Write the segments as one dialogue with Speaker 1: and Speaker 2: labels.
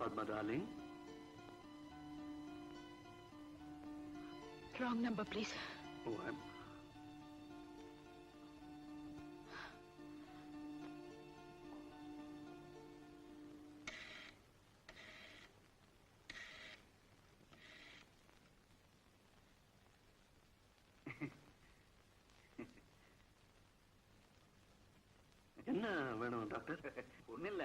Speaker 1: Padma, darling.
Speaker 2: Wrong number please
Speaker 1: Oh, I'm. என்ன வேணும் doctor
Speaker 3: ஒண்ணு இல்ல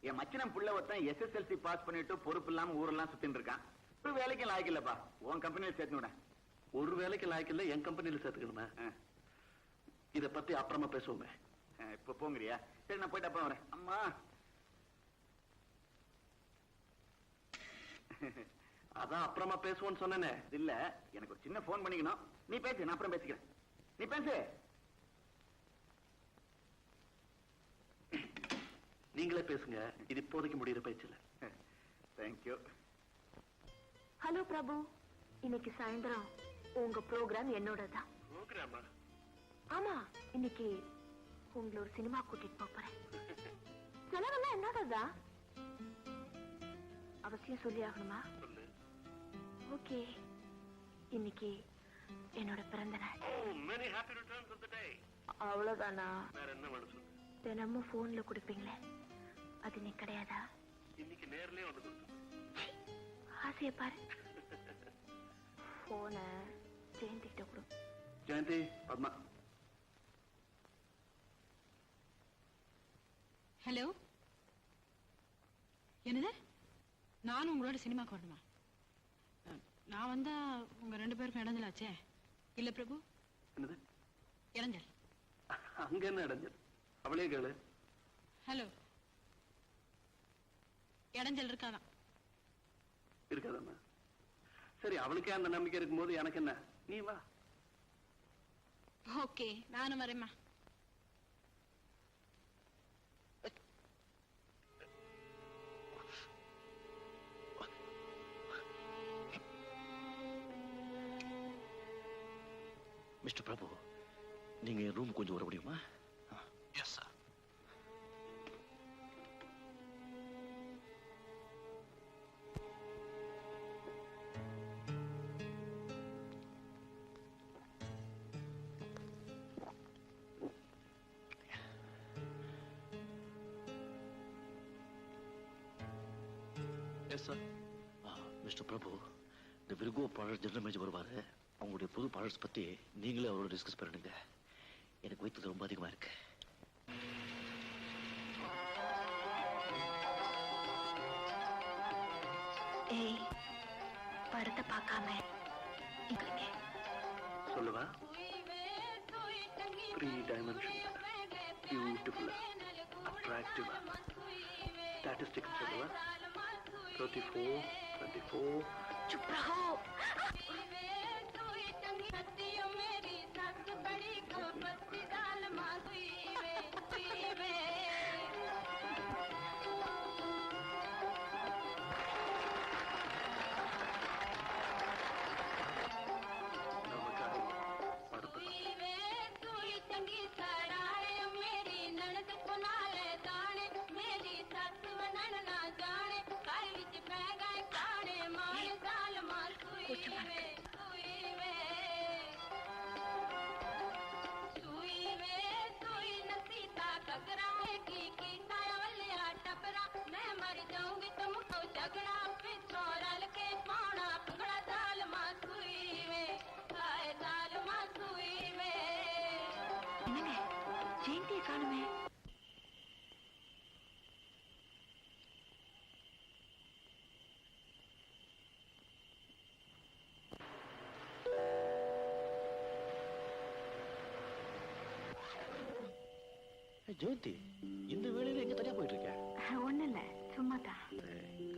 Speaker 3: என் மச்சினம் புள்ள ஒருத்தன் எஸ்எஸ்எல்சி பாஸ் பண்ணிட்டு பொறுப்பு இல்லாம ஊரெல்லாம் சுத்தின்னு இருக்கான். ஒரு வேலைக்கும் லாய்க்கு இல்லப்பா. உன் கம்பெனியில் சேர்த்து விட.
Speaker 1: ஒரு வேலைக்கு லாய்க்கு இல்ல என் கம்பெனில சேர்த்துக்கணுமே. இத பத்தி அப்புறமா பேசுவோமே.
Speaker 3: இப்ப போங்கிறியா? சரி நான் போயிட்டு அப்புறம் வரேன். அம்மா.
Speaker 1: அதான் அப்புறமா பேசுவோன்னு சொன்னேனே.
Speaker 3: இல்ல எனக்கு ஒரு சின்ன போன் பண்ணிக்கணும். நீ பேசு நான் அப்புறம் பேசிக்கிறேன். நீ பேசு.
Speaker 1: நீங்களே பேசுங்க. இது இப்போதைக்கு முடியிற பேச்சு இல்ல.
Speaker 3: Thank you
Speaker 4: hello Prabhu. இன்னைக்கு சாயந்தரம் உங்க ப்ரோக்ராம் என்னோட தான்
Speaker 1: ப்ரோக்ராமா
Speaker 4: ஆமா இன்னைக்கு உங்களை ஒரு சினிமா கூட்டிட்டு போறேன். செலவெல்லாம் என்னோட தான் அவசியம் சொல்லி ஆகணுமா? ஓகே. இன்னைக்கு என்னோட பிறந்த நாள்.
Speaker 1: Many happy returns of the day
Speaker 4: அவ்வளவுதானா? தினமும் போன்ல கொடுப்பீங்களே. அது நீ கிடையாதா?
Speaker 1: இன்னைக்கு நேர்லயே வந்து
Speaker 4: ஆசைய பாரு. போன ஜெயந்திக்கிட்ட கொடு.
Speaker 1: ஜெயந்தி பத்மா.
Speaker 2: ஹலோ? என்னது? நானும் உங்களோட சினிமாக்கு வரணுமா? நான் வந்தா உங்க ரெண்டு பேருக்கும் இடைஞ்சலாச்சே. இல்ல பிரபு?
Speaker 1: என்னது?
Speaker 2: இடைஞ்சல்.
Speaker 1: அங்க என்ன இடைஞ்சல்? அவளே கேளு.
Speaker 2: ஹலோ? இடைஞ்சல் இருக்காதான்.
Speaker 1: இருக்காதம்மா. சரி அவளுக்கே அந்த நம்பிக்கை இருக்கும்போது எனக்கு என்ன? நீ வா.
Speaker 2: ஓகே நானும் வரேம்மா.
Speaker 5: மிஸ்டர் பிரபு நீங்க என் ரூம் கொஞ்சம் வர முடியுமா?
Speaker 1: எஸ் சார்
Speaker 5: மிஸ்டர் பிரபு இந்த விருகோ ப்ராடக்ட் ஜெனரல் மேனேஜர் வருவாரு. அவங்களுடைய புது ப்ராடக்ட்ஸ் பத்தி நீங்களே அவரோட டிஸ்கஸ் பண்ணுங்க எனக்கு வைத்தது ரொம்ப அதிகமா இருக்கு.
Speaker 4: ஏய் படத்தை பார்க்காம
Speaker 1: சொல்லுவா த்ரீ டைமென்ஷன் பியூட்டிஃபுல்லா அட்ராக்டிவா ஸ்டாட்டிஸ்டிக்ஸ் சொல்லுவா
Speaker 6: 34, 24.
Speaker 4: Chupa! ஜெயந்தியை காணுமே.
Speaker 5: ஜெயந்தி இந்த வேலையில எங்க தனியா போயிட்டு இருக்க?
Speaker 4: ஒண்ணு இல்ல சும்மா தான்
Speaker 5: ஏய்,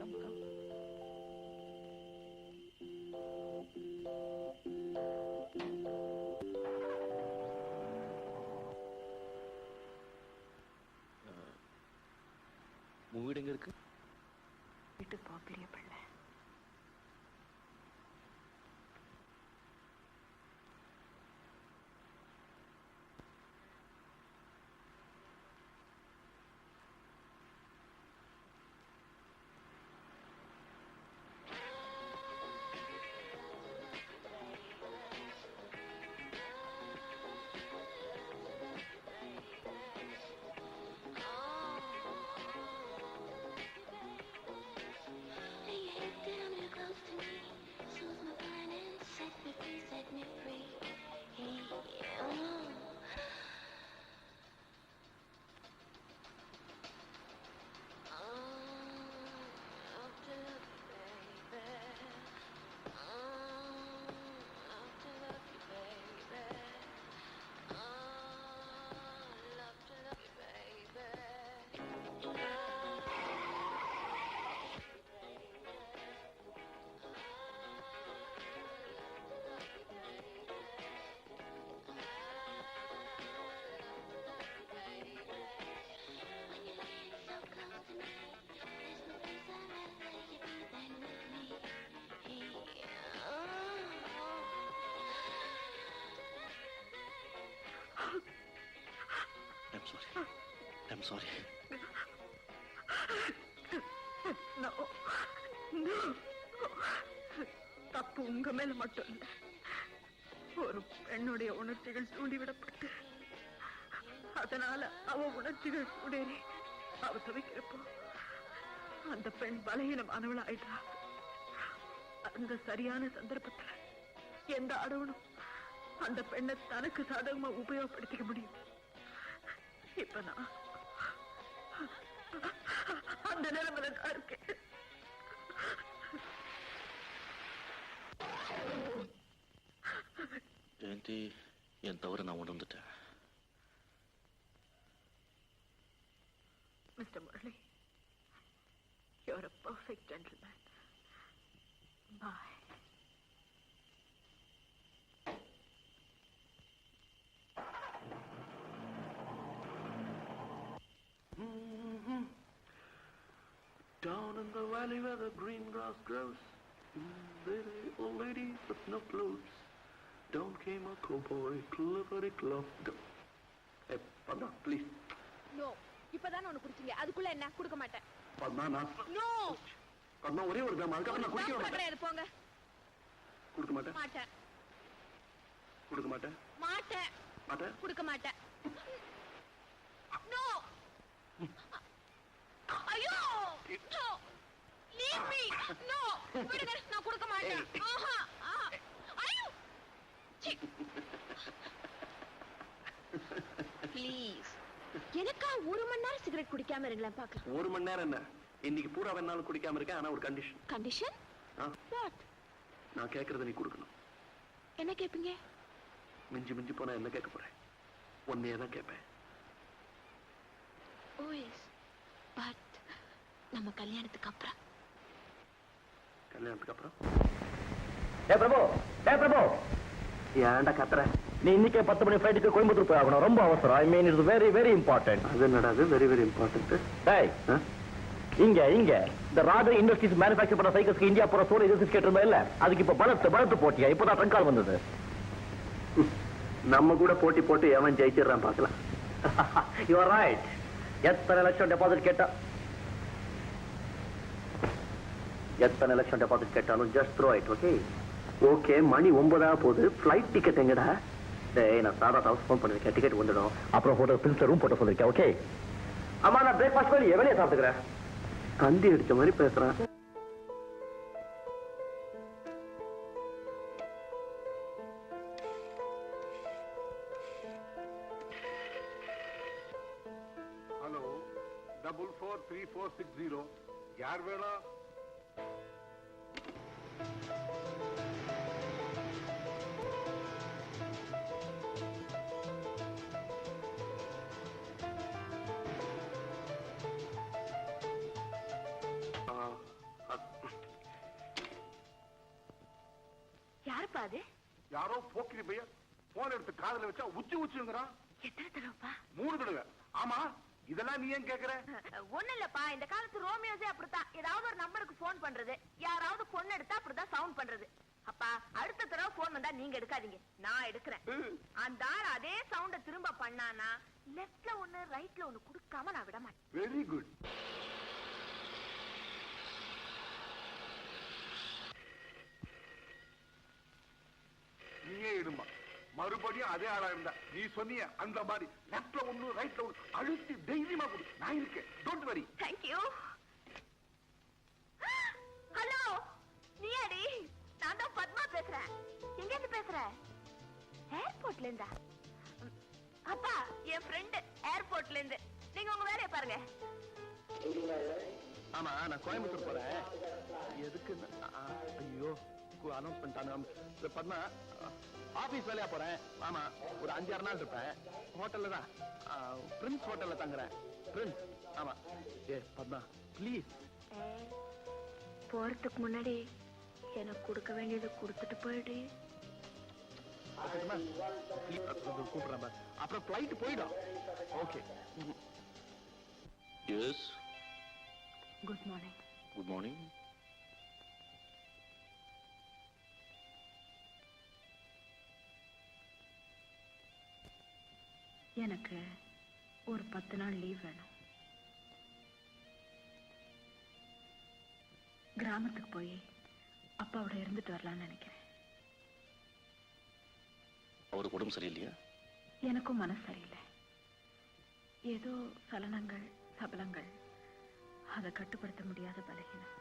Speaker 5: உன் வீடு
Speaker 4: sorry.
Speaker 7: I'm sorry.
Speaker 8: No. No. தப்பு உங்க மேல மட்டும் இல்ல ஒரு பெண்ணுடைய உணர்ச்சிகள் தூண்டிவிடப்பட்டு அதனால அவ உணர்ச்சிகள் உடனே அவ துவைக்கிறப்போ அந்த பெண் பலகீனமானவள் ஆயிட்டா அந்த சரியான சந்தர்ப்பத்துல எந்த அடவனும் அந்த பெண்ணை தனக்கு சாதகமா உபயோகப்படுத்திக்க முடியும் இப்ப நான் அந்த நிலைமையில தான் இருக்கேன்
Speaker 7: ஜெயந்தி என் தவறு நான் உணர்ந்துட்டேன்
Speaker 8: Mr. Murley, you're a perfect gentleman. Bye.
Speaker 1: Down in the green grass grows, are old ladies with no clothes. Down came a cowboy, clippity clop. Hey, Padma, please.
Speaker 9: No இப்பதானே ஒண்ணு குடிச்சீங்க அதுக்குள்ள என்ன கொடுக்க மாட்டேன்
Speaker 1: நான்
Speaker 9: நோ
Speaker 1: Padma, ஒரே ஒரு gram அதுக்கப்புறம் நான் குடிக்க மாட்டேன்
Speaker 9: போங்க
Speaker 1: கொடுக்க மாட்டேன்
Speaker 9: மாட்டேன்
Speaker 1: கொடுக்க மாட்டேன்
Speaker 9: மாட்டேன்
Speaker 1: மாட்டேன்
Speaker 9: கொடுக்க மாட்டேன் நோ ஐயோ நோ லீவ் மீ நோ விடுங்க நான் கொடுக்க மாட்டேன். ஆஹா. ஐயோ! ப்ளீஸ் எனக்கா ஒரு மணி நேரம் சிகரெட் குடிக்காம இருங்களேன் பார்க்கலாம்.
Speaker 1: ஒரு மணி நேரம் என்ன? இன்னைக்கு பூரா வேணாலும் குடிக்காம இருக்கேன் ஆனா ஒரு கண்டிஷன்
Speaker 9: கண்டிஷன் வாட்
Speaker 1: நான் கேட்கறத நீ கொடுக்கணும்.
Speaker 9: என்ன கேப்பீங்க?
Speaker 1: மிஞ்சி மிஞ்சி போனா என்ன கேட்க போறேன்? ஒன்னே தான் கேட்பேன்.
Speaker 9: ஓஎஸ் பட் நம்ம கல்யாணத்துக்கு அப்புறம்
Speaker 1: கல்யாணத்துக்கு அப்புறம்.
Speaker 5: ஏ பிரபு ஏ பிரபு.
Speaker 1: ஏன்டா கத்துற?
Speaker 5: நீ இன்னைக்கே பத்து மணி ஃபிளைட்டுக்கு கோயம்புத்தூர் போய் ஆகணும். ரொம்ப அவசரம். I mean it's very very important
Speaker 1: அது என்னடா அது? வெரி வெரி இம்பார்ட்டன்ட்
Speaker 5: டேய் இங்க இங்க. இந்த ராஜா இண்டஸ்ட்ரீஸ் மேனுஃபேக்சர் பண்ண சைக்கிள்ஸ்க்கு இந்தியா போற சோறு இது கேட்டிருந்தா இல்ல? அதுக்கு இப்ப பலத்து பலத்து போட்டியா? இப்பதான் ட்ரங்க் கால் வந்தது.
Speaker 1: நம்ம கூட போட்டி போட்டு எவன் ஜெயிச்சிடுறான் பார்க்கலாம்.
Speaker 5: யூ ஆர் ரைட் எத்தனை லட்சம் டெபாசிட் கேட்டா எத்தனை லட்சம் டெபாசிட் கேட்டாலும் just throw it okay
Speaker 1: okay மணி ஒன்பதா போகுது. ஃப்ளைட் டிக்கெட் எங்கடா?
Speaker 5: டேய் நான் சாதா ஹவுஸ் ஃபோன் பண்ணிருக்கேன். டிக்கெட் வந்துடும். அப்புறம் ஹோட்டல் பில்ஸர் ரூம் போட்டு சொல்லிருக்கேன் ஓகே அம்மா நான் பிரேக்ஃபாஸ்ட் பண்ணி எவனே சாப்பிட்டுக்கிறேன்
Speaker 1: கந்தி அடித்த மாதிரி பேசுகிறேன்
Speaker 10: hello double four three four six zero யார் வேணும்?
Speaker 8: யாருப்பா அது?
Speaker 10: யாரோ போக்கிரி பையன் போன் எடுத்து காதுல வச்சா உச்சி உச்சுங்கிறான்.
Speaker 8: எத்தனை தடவைப்பா?
Speaker 10: மூணு தடவை. ஆமா? இதெல்லாம் நீ ஏன் கேக்குற?
Speaker 9: ஒண்ணு இல்லப்பா இந்த காலத்து ரோமியோஸே அப்படித்தான். ஏதாவது ஒரு நம்பருக்கு போன் பண்றது. யாராவது பொண்ணு எடுத்தா அப்படிதான் சவுண்ட் பண்றது. அப்பா அடுத்த தடவை போன் வந்தா நீங்க எடுக்காதீங்க. நான் எடுக்கிறேன். அந்த ஆள் அதே சவுண்ட திரும்ப பண்ணானா லெஃப்ட்ல ஒண்ணு ரைட்ல ஒண்ணு கொடுக்காம நான் விட மாட்டேன்.
Speaker 10: வெரி குட் நீயே இடுமா மறுபடியும் அதே ஆளா இருந்தா. நீ சொன்னிய அந்த மாதிரி லெப்ட்ல ஒண்ணு ரைட்ல ஒண்ணு அழுத்தி தைரியமா கொடு. நான் இருக்கேன். Don't worry
Speaker 9: thank you hello நீயாடி? நான் தான் பத்மா பேசுறேன். எங்க இருந்து பேசுற? ஏர்போர்ட்ல இருந்தா அப்பா என் ஃப்ரெண்ட் ஏர்போர்ட்ல இருந்து நீங்க உங்க வேலையை பாருங்க.
Speaker 1: ஆமா நான் கோயம்புத்தூர் போறேன். எதுக்கு ஐயோ. அனௌன்ஸ் பண்ணிட்டாங்க. பத்மா ஆபீஸ் வேலையா போறேன். ஆமா ஒரு அஞ்சாறு நாள் இருப்பேன். ஹோட்டல்ல தான் பிரின்ஸ் ஹோட்டல்ல தங்குறேன். பிரின்ஸ் ஆமா. ஏ பத்மா ப்ளீஸ்
Speaker 8: போறதுக்கு முன்னாடி எனக்கு கொடுக்க வேண்டியதை கொடுத்துட்டு போயிடு.
Speaker 1: கூப்பிடுறேன். அப்புறம் ஃபிளைட் போயிடும். Okay
Speaker 7: yes
Speaker 8: good morning
Speaker 7: good morning
Speaker 8: எனக்கு
Speaker 2: ஒரு பத்து நாள் லீவ் வேணும். கிராமத்துக்கு போய் அப்பாவோட இருந்துட்டு வரலாம்னு நினைக்கிறேன்.
Speaker 5: அவருக்கு உடம்பு சரியில்லையா?
Speaker 2: எனக்கும் மனசு சரியில்லை. ஏதோ சலனங்கள் சபலங்கள் அதை கட்டுப்படுத்த முடியாத பலகீனம்.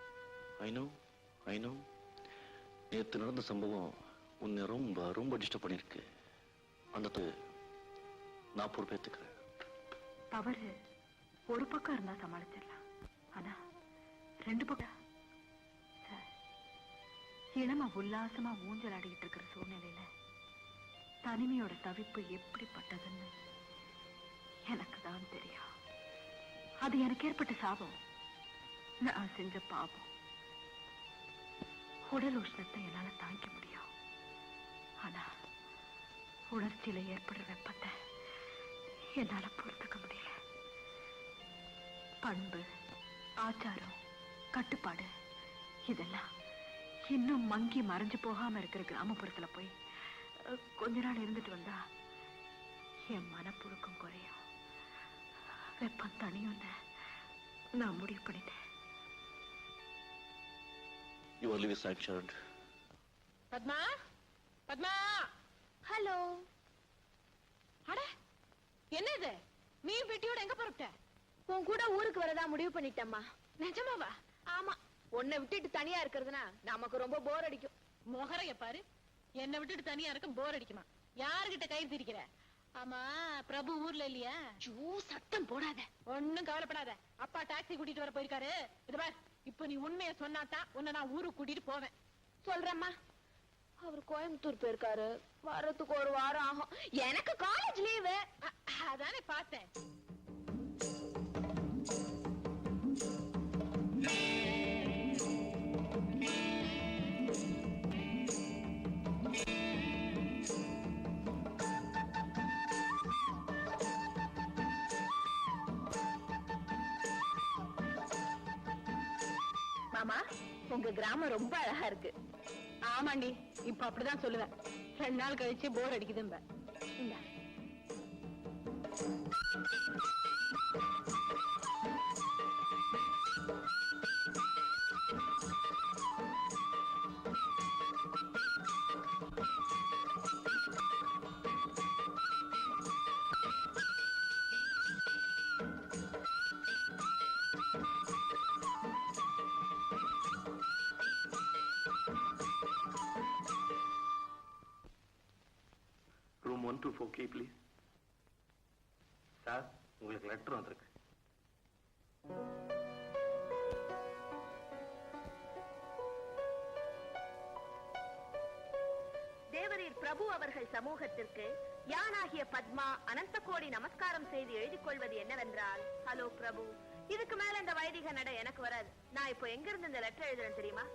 Speaker 5: ஐ நோ ஐ நோ நேற்று நடந்த சம்பவம் உன்னை ரொம்ப ரொம்ப டிஸ்டர்ப் பண்ணியிருக்கு. அந்த நான் பொறுப்பேற்றுக்கிறேன்
Speaker 2: தவறு. ஒரு பக்கம் இருந்தா சமாளிச்சிடலாம். ஆனா ரெண்டு பக்கம் சார் இளம உல்லாசமா ஊஞ்சல் ஆடிக்கிட்டு இருக்கிற சூழ்நிலையில தனிமையோட தவிப்பு எப்படிப்பட்டதுன்னு எனக்கு தான் தெரியும். அது எனக்கு ஏற்பட்ட சாபம். நான் செஞ்ச பாவம் உடல் உஷ்ணத்தை என்னால தாங்கிக்க முடியும். ஆனா உணர்ச்சியில ஏற்படுற வெப்பத்தை என்னால பொறுத்துக்க முடியல. பண்பு ஆச்சாரம் கட்டுப்பாடு இதெல்லாம் இன்னும் மங்கி மறைஞ்சு போகாம இருக்கிற கிராமப்புறத்துல போய் கொஞ்ச நாள் இருந்துட்டு வந்தா என் மனப்புழுக்கம் குறையும். வெப்பம் தனியும்னு நான் முடிவு பண்ணிட்டேன். பத்மா? பத்மா?
Speaker 9: ஹலோ.
Speaker 2: அட என்ன இது நீ பெட்டியோட எங்க புறப்பட்ட?
Speaker 9: உன் கூட ஊருக்கு வரதா முடிவு பண்ணிட்டேம்மா.
Speaker 2: நிஜமாவா?
Speaker 9: ஆமா. உன்னை விட்டுட்டு தனியா இருக்கிறதுனா நமக்கு ரொம்ப போர் அடிக்கும்.
Speaker 2: முகரைய பாரு. என்னை விட்டுட்டு தனியா இருக்க போர் அடிக்குமா? யாருகிட்ட கை திரிக்கிற? ஆமா பிரபு ஊர்ல இல்லையா?
Speaker 9: ஜூ சத்தம் போடாத.
Speaker 2: ஒண்ணும் கவலைப்படாத. அப்பா டாக்ஸி கூட்டிட்டு வர போயிருக்காரு. இது பார் இப்ப நீ உண்மையை சொன்னாதான் உன்னை நான் ஊருக்கு கூட்டிட்டு போவேன்.
Speaker 9: சொல்றேம்மா. அவர் கோயம்புத்தூர் போயிருக்காரு. வர்றதுக்கு ஒரு வாரம் ஆகும். எனக்கு காலேஜ் லீவு
Speaker 2: அதானே பார்த்தேன்.
Speaker 9: மாமா உங்க கிராமம் ரொம்ப அழகா இருக்கு.
Speaker 2: ஆமாண்டி இப்ப அப்படிதான் சொல்லுவேன். ரெண்டு நாள் கழிச்சு போர் அடிக்குதும்ப
Speaker 9: இந்த.
Speaker 1: Room one two four K please sir உங்களுக்கு லெட்டர் வந்திருக்கு.
Speaker 9: தேவரீர் பிரபு அவர்கள் சமூகத்திற்கு யானாகிய பத்மா அனந்த கோடி நமஸ்காரம் செய்து எழுதிக் கொள்வது என்னவென்றால் ஹலோ பிரபு இதுக்கு மேல இந்த வைதிக நட எனக்கு வராது. நான் இப்போ எங்க இருந்து இந்த லெட்டர் எழுதுறேன் தெரியுமா?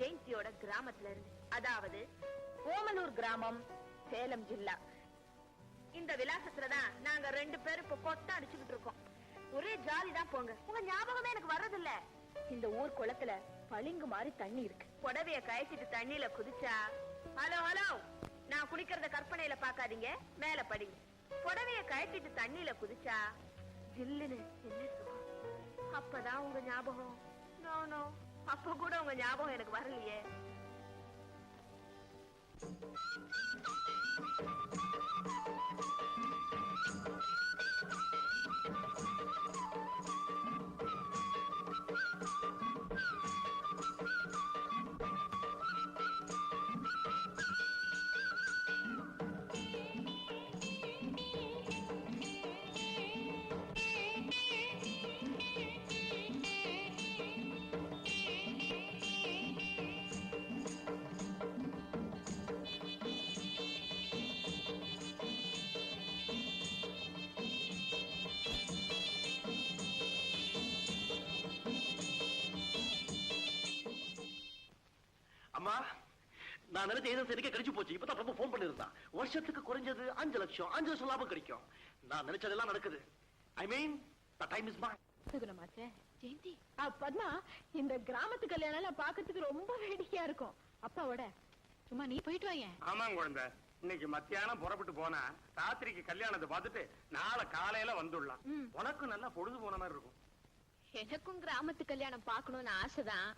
Speaker 9: ஜெயந்தியோட கிராமத்துல இருந்து அதாவது ஓமலூர் கிராமம் சேலம் ஜில்லா. இந்த விலாசத்துலதான் நாங்க ரெண்டு பேரும் இப்ப கொட்ட அடிச்சுக்கிட்டு இருக்கோம். ஒரே ஜாலி தான் போங்க. உங்க ஞாபகமே எனக்கு வர்றதில்ல. இந்த ஊர் குளத்துல பளிங்கு மாதிரி தண்ணி இருக்கு. புடவைய கயச்சிட்டு தண்ணியில குதிச்சா ஹலோ ஹலோ நான் குளிக்கிறத கற்பனையில பாக்காதீங்க மேல படிங்க புடவைய கயச்சிட்டு தண்ணியில குதிச்சா ஜில்லுன்னு என்ன அப்பதான் உங்க ஞாபகம். நோ நோ அப்ப கூட உங்க ஞாபகம் எனக்கு வரலையே.
Speaker 5: Thank you. நான் நினைச்ச ஏஜென்சி எனக்கே கிடைச்சு போச்சு. இப்பதான் ரொம்ப ஃபோன் பண்ணிருந்தான் வருஷத்துக்கு குறைஞ்சது அஞ்சு லட்சம். அஞ்சு லட்சம் லாபம் கிடைக்கும். நான் நினைச்சதெல்லாம் நடக்குது. I mean the time is my
Speaker 2: சுகுணமாச்சே Jayanthi ஆ, பத்மா இந்த கிராமத்து கல்யாணம் எல்லாம் பாக்கிறதுக்கு ரொம்ப வேடிக்கையா இருக்கும். அப்பாவோட சும்மா நீ போயிட்டு வாயேன்
Speaker 1: ஆமாங்க குழந்தை.
Speaker 11: இன்னைக்கு மத்தியானம் புறப்பட்டு போனா ராத்திரிக்கு கல்யாணத்தை பார்த்துட்டு நாளை காலையில வந்துடலாம். உனக்கும் நல்லா பொழுது போன மாதிரி இருக்கும்.
Speaker 9: எனக்கும் கிராமத்து கல்யாணம் பார்க்கணும்னு ஆசைதான்.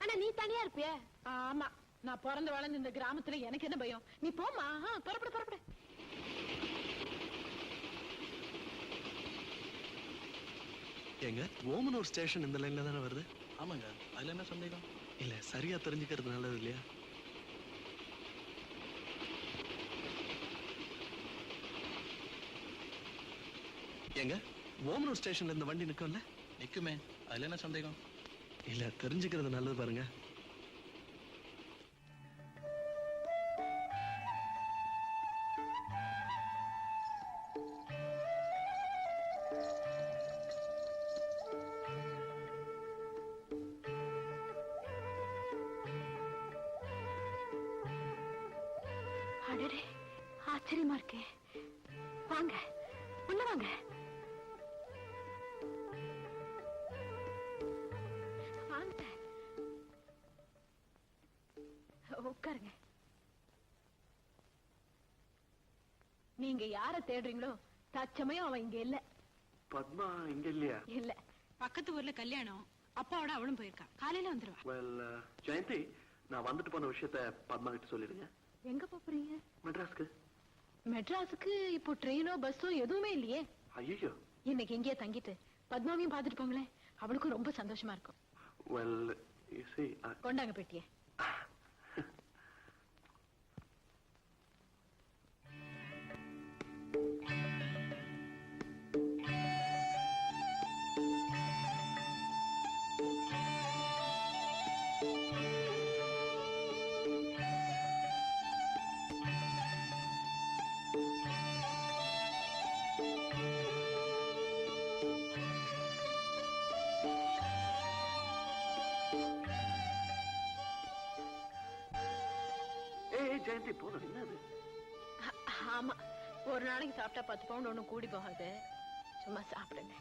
Speaker 9: ஆனா நீ தனியா இருப்பிய?
Speaker 2: ஆமா. நான் பிறந்து வளர்ந்த இந்த கிராமத்துல எனக்கு என்ன பயம்? நீ போமா புறப்படு புறப்படு.
Speaker 1: ஏங்க ஓமனூர் ஸ்டேஷன் இந்த லைன்ல தானே வருது? ஆமாங்க. அதுல என்ன சந்தேகம்? இல்ல சரியா தெரிஞ்சுக்கிறது நல்லது இல்லையா? ஏங்க ஓமனூர் ஸ்டேஷன்ல இந்த வண்டி நிக்கும்ல? நிக்குமே. அதுல என்ன சந்தேகம்? இல்ல தெரிஞ்சுக்கிறது நல்லது பாருங்க.
Speaker 8: உள்ள வாங்க. வாங்க. உட்காருங்க.
Speaker 2: நீங்க யார தேடுறீங்களோ தச்சமயம் அவன் இங்க இல்ல.
Speaker 1: பத்மா இங்க இல்லையா?
Speaker 2: இல்ல. பக்கத்து ஊர்ல கல்யாணம். அப்பாவோட அவளும் போயிருக்கா. காலையில வந்துருவா.
Speaker 1: வெல் ஜெயந்தி நான் வந்துட்டு போன விஷயத்த பத்மா கிட்ட சொல்லிடுங்க.
Speaker 2: எங்க போறீங்க?
Speaker 1: மெட்ராஸ்க்கு.
Speaker 2: மெட்ராஸுக்கு இப்போ ட்ரெயினோ பஸ்ஸோ எதுவுமே இல்லையே.
Speaker 1: ஐயோ
Speaker 2: இன்னைக்கு இங்கேயே தங்கிட்டு பத்மாவையும் பார்த்துட்டு போங்களேன். அவளுக்கும் ரொம்ப சந்தோஷமா இருக்கும். கொண்டாங்க பெட்டியை. ஆமா. ஒரு நாளைக்கு சாப்பிட்டா பத்து பவுண்ட் ஒண்ணும் கூடி போகாது. சும்மா சாப்பிடுங்க.